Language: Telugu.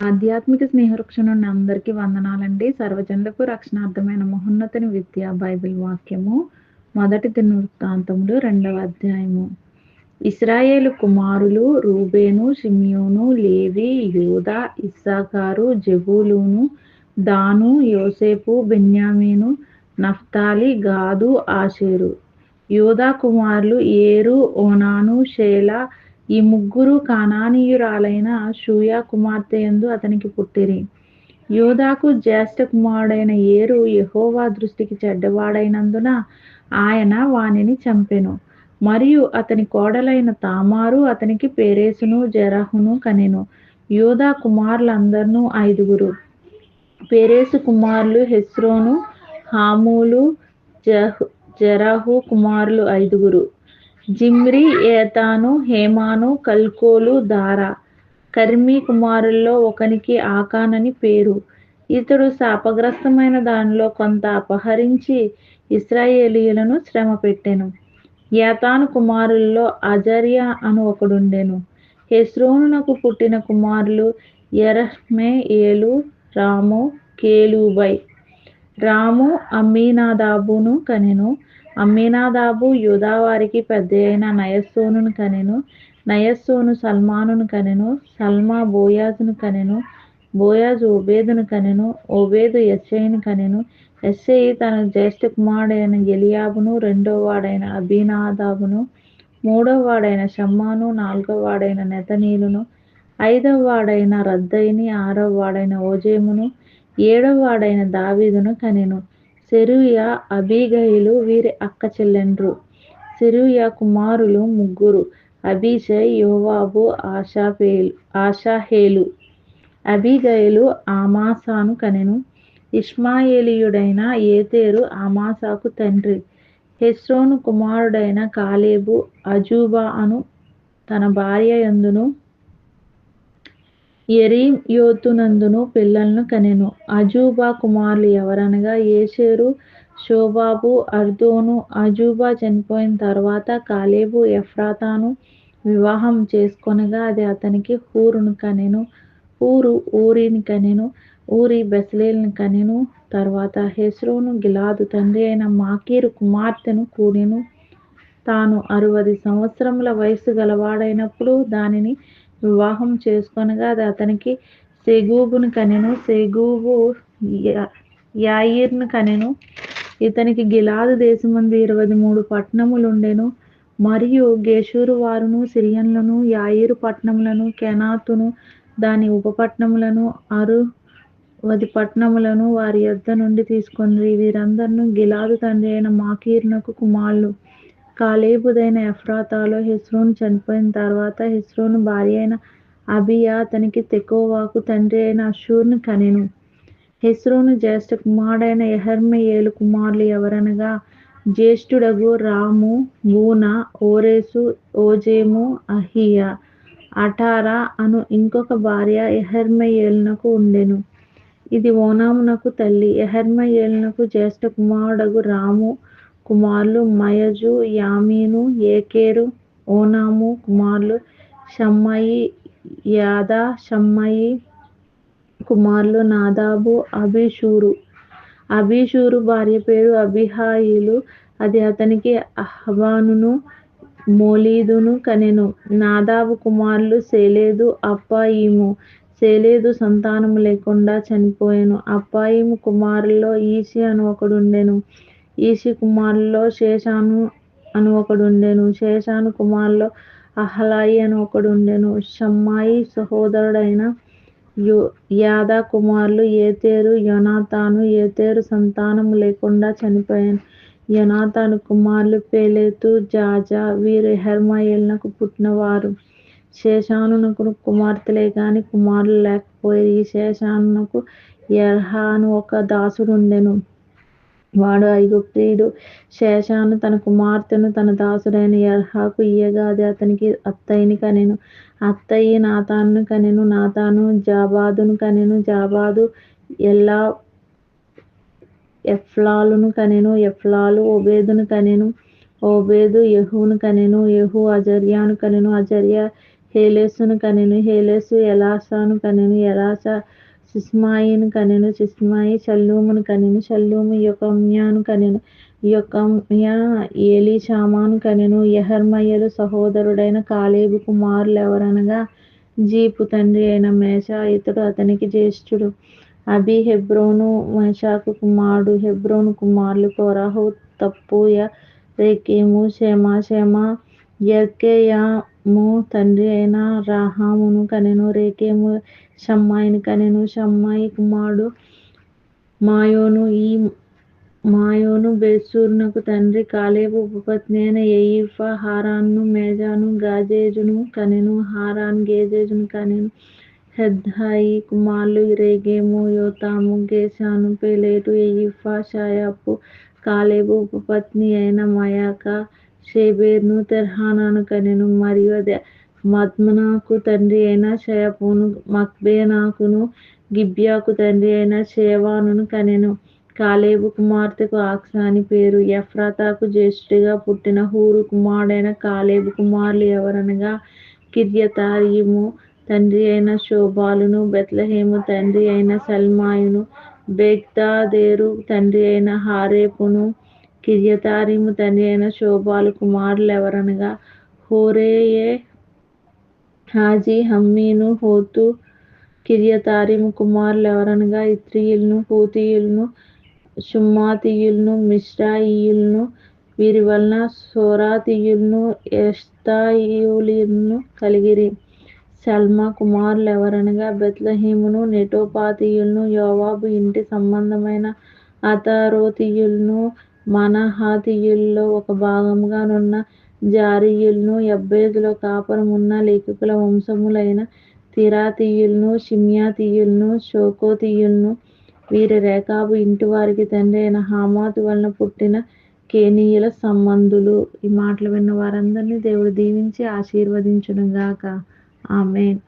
ఆధ్యాత్మిక స్నేహవృక్షం నుండి అందరికీ వందనాలండి. సర్వజనులకు రక్షణార్థమైన మహోన్నతని విద్య బైబిల్ వాక్యము మొదటి దినవృత్తాంతములు రెండవ అధ్యాయము. ఇస్రాయేలు కుమారులు రూబేను షిమ్యోను లేవి యూదా ఇస్సాకారు జబూలూను దాను యోసేపు బెన్యామీను నఫ్తాలి గాదు ఆషేరు. యూదా కుమారులు ఏరు ఓనాను షేలా ఈ ముగ్గురు కానానీయురాలైన షూయా కుమార్తె యందు అతనికి పుట్టిరి. యోధాకు జ్యేష్ఠ కుమారుడైన ఏరు యహోవా దృష్టికి చెడ్డవాడైనందున ఆయన వానిని చంపెను. మరియు అతని కోడలైన తామారు అతనికి పేరేసును జరహును కనెను. యోధా కుమారులందరినూ ఐదుగురు. పేరేసు కుమారులు హెస్రోను హామూలు జహు జరాహు కుమారులు ఐదుగురు. జిమ్రి ఏతాను హేమాను కల్కోలు దారా. కర్మి కుమారుల్లో ఒకనికి ఆకానని పేరు. ఇతడు శాపగ్రస్తమైన దానిలో కొంత అపహరించి ఇస్రాయేలీయులను శ్రమ పెట్టెను ఏతాను కుమారుల్లో అజర్యా అను ఒకడుండెను. హెస్రోనునకు పుట్టిన కుమారులు ఎరహ్మే ఏలు రాము కేలుబై. రాము అమ్మీనాదాబును కనెను. అమ్మీనాదాబు యూదావారికి పెద్ద అయిన నయస్సోనును కనెను. నయస్సోను సల్మానును కనెను. సల్మా బోయాజును కనెను. బోయాజు ఓబేదును కనెను. ఓబేదు ఎస్ఐని కనెను. ఎస్ఐ తన జ్యేష్ఠ కుమారుడైన ఎలియాబును రెండో వాడైన అభినాదాబును మూడో వాడైన షమ్మాను నాలుగవ వాడైన నెతనీలును ఐదవ వాడైన రద్దయిని ఆరో వాడైన ఓజేమును ఏడవ వాడైన దావీదును కనెను. సెరూయ అబీగయిలు వీరి అక్క చెల్లెండ్రు. సెరూయ కుమారులు ముగ్గురు. అబీషై యోవాబు ఆషాపేలు ఆషాహేలు. అబీగయిలు ఆమాసాను కనెను. ఇష్మాయేలీయుడైన ఏతేరు ఆమాసాకు తండ్రి. హెస్రోను కుమారుడైన కాలేబు అజూబా అను తన భార్య యందును ఎరీం యోతునందును పిల్లలను కనెను. అజూబా కుమారులు ఎవరనగా ఏషేరు షోబాబు అర్దోను. అజూబా చనిపోయిన తర్వాత కాలేబు ఎఫ్రాతాను వివాహం చేసుకొనగా అది అతనికి హూరును కనెను. హూరు ఊరిని కనెను. ఊరి బెసలేల్ని కనెను. తర్వాత హెస్రోను గిలాదు తండ్రి అయిన మాకీరు కుమార్తెను కూడెను. తాను అరవది సంవత్సరముల వయసు గలవాడైనప్పుడు దానిని వివాహం చేసుకొనగా అది అతనికి సెగూబును కనెను సెగూబు యాయిర్ను కనెను. ఇతనికి గిలాదు దేశమందు ఇరవై మూడు పట్టణములుండెను. మరియు గేషూరు వారును సిరియన్లను యాయిరు పట్టణములను కెనాతును దాని ఉపపట్టణములను అరువది పట్టణములను వారి యొద్ద నుండి తీసుకొని వీరందరినూ గిలాదు తండ్రి అయిన మాకీర్నకు కుమారులు. కాలేబుదైన ఎఫ్రాతాలో హెస్రోను చనిపోయిన తర్వాత హెస్రోను భార్య అయిన అబియా అతనికి తెకోవాకు తండ్రి అయిన అషూర్ను కనెను. హెస్రోను జ్యేష్ఠ కుమారుడైన ఎహర్మయేలు కుమారులు ఎవరనగా జ్యేష్ఠుడగు రాము బూన ఓరేసు ఓజేము అహియా అటారా అను ఇంకొక భార్య ఎహర్మయేలునకు ఉండెను. ఇది ఓనామునకు తల్లి. ఎహర్మయేలునకు జ్యేష్ఠ కుమారుడగు రాము కుమారులు మయజు యామీను ఏకేరు ఓనాము కుమారులు షమ్మయి యాదా షమ్మయి కుమారులు నాదాబు అభిషూరు అభిషూరు భార్య పేరు అబిహాయిలు. అది అతనికి అహ్వానును మోలీదును కనెను. నాదాబు కుమారులు సేలేదు అప్పాయిము సేలేదు సంతానము లేకుండా చనిపోయాను. అప్పాయిము కుమారుల్లో ఈసి అని ఒకడుండెను. ఈసి కుమారుల్లో శేషాను అని ఒకడుండెను. శేషాను కుమారుల్లో అహలాయి అని ఒకడుండెను. షమ్మాయి సహోదరుడైన యో యాదా కుమారులు ఏతేరు యొనాతాను ఏతేరు సంతానం లేకుండా చనిపోయాను. యొనాతాను కుమారులు పేలేతు జాజా వీరు హెర్మయేల్నకు పుట్టినవారు. శేషానునకు కుమార్తెలే కానీ కుమారులు లేకపోయారు ఈ శేషానునకు అని ఒక దాసుడుండెను. వాడు ఐగుప్తీయుడు. శేషాను తన కుమార్తెను తన దాసుడైన ఎర్హాకు ఇయ్యగా అది అతనికి అత్తయిని కనెను. అత్తయ్య నాతాను కనెను నాతాను జాబాదును కనెను జాబాదు ఎల్లా ఎఫ్లాలును కనెను ఎఫ్లాలు ఒబేదును కనెను ఓబేదు యహూను కనెను యహూ అజర్యాను కనెను అజర్య హేలేసును కనెను హేలేసు ఎలాసాను కనెను ఎలాసా సిస్మాయిను కనెను సిస్మాయి షల్లూమును కనెను షల్లూము యొకమ్యాను కనెను యొకమ్య ఏలీషామాను కనెను యహర్మయ్యలు సహోదరుడైన కాలేబు కుమారులెవరనగా జీపు తండ్రి అయిన మేషా ఇతడు అతనికి జ్యేష్ఠుడు. అభి హెబ్రోను మేషాకు కుమారుడు హెబ్రోను కుమారులు కోరాహు తప్పుయ రేకేము షేమా షేమా యర్కేయాము తండ్రి అయిన రాహామును కనెను రేకేము షమ్మాయిని కనెను షమ్మాయి కుమారుడు మాయోను ఈ మాయోను బెసూర్నకు తండ్రి కాలేబు ఉపపత్ని అయిన ఎయిఫా హారాన్ను మేజాను గాజేజును కనెను హారాన్ గేజేజును కనెను హెద్హాయి కుమారులు రేగేము యోతాము గేషాను పేలేటు ఎయిఫా షాయాపు కాలేబు ఉపపత్ని అయిన మయాక షేబేర్ను తెర్హానాను కనెను మరియు అదే మద్మనాకు తండ్రి అయిన షయపును మక్బేనాకును గిబ్యాకు తండ్రి అయిన షేవాను కనెను. కాలేబు కుమార్తెకు ఆక్సా అని పేరు. ఎఫ్రాతాకు జ్యేష్ఠుడిగా పుట్టిన హూరు కుమారుడైన కాలేబు కుమారులు ఎవరనగా కిర్యతారీము తండ్రి అయిన శోభాలును బెత్లహేము తండ్రి అయిన సల్మాయును బెగ్దాదేరు తండ్రి అయిన హారేపును కిర్యతారిము తండ్రి అయిన శోభాలు కుమారులు ఎవరనగా హోరేయే హాజీ హమ్మీను హోతు కిర్యతారిము కుమారులు ఎవరనగా ఇత్రియులను పూతీయులను షుమ్మాతీయులను మిశ్రాయియులను వీరి వలన సోరాతీయులను ఎస్తాయులను కలిగిరి. సల్మా కుమారులు ఎవరనగా బెత్లహీమును నెటోపాతీయులను యోవాబు ఇంటి సంబంధమైన అతారోతీయులను మనహాతీయుల్లో ఒక భాగంగానున్న జారీయులను జారీయులను కాపురం కాపురమున్న లేఖకుల వంశములైన తిరాతీయులను షిమ్యాతీయులను షోకోతీయులను వీరి రేకాబు ఇంటి వారికి తండ్రి అయిన హామాతు వలన పుట్టిన కేనీయుల సంబంధులు. ఈ మాటలు విన్న వారందరినీ దేవుడు దీవించి ఆశీర్వదించునుగాక. ఆమెన్.